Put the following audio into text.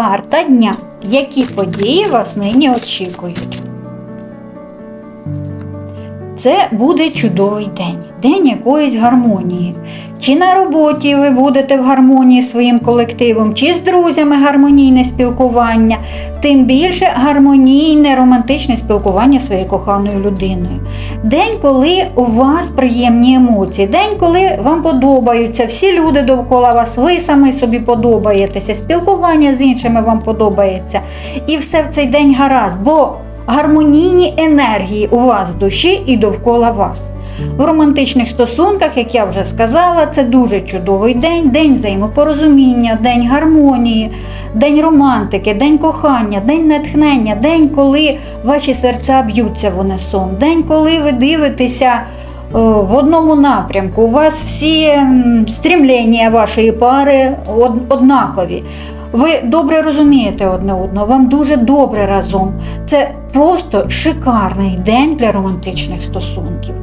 Карта дня. Які події вас нині очікують? Це буде чудовий день, день якоїсь гармонії. Чи на роботі ви будете в гармонії з своїм колективом, чи з друзями гармонійне спілкування, тим більше гармонійне романтичне спілкування своєю коханою людиною. День, коли у вас приємні емоції, день, коли вам подобаються всі люди довкола вас, ви самі собі подобаєтеся, спілкування з іншими вам подобається. І все в цей день гаразд, бо гармонійні енергії у вас в душі і довкола вас. В романтичних стосунках, як я вже сказала, це дуже чудовий день, день взаємопорозуміння, день гармонії, день романтики, день кохання, день натхнення, день, коли ваші серця б'ються в унисон, день, коли ви дивитеся в одному напрямку. У вас всі стрімлення вашої пари однакові. Ви добре розумієте одне одного, вам дуже добре разом. Це просто шикарний день для романтичних стосунків.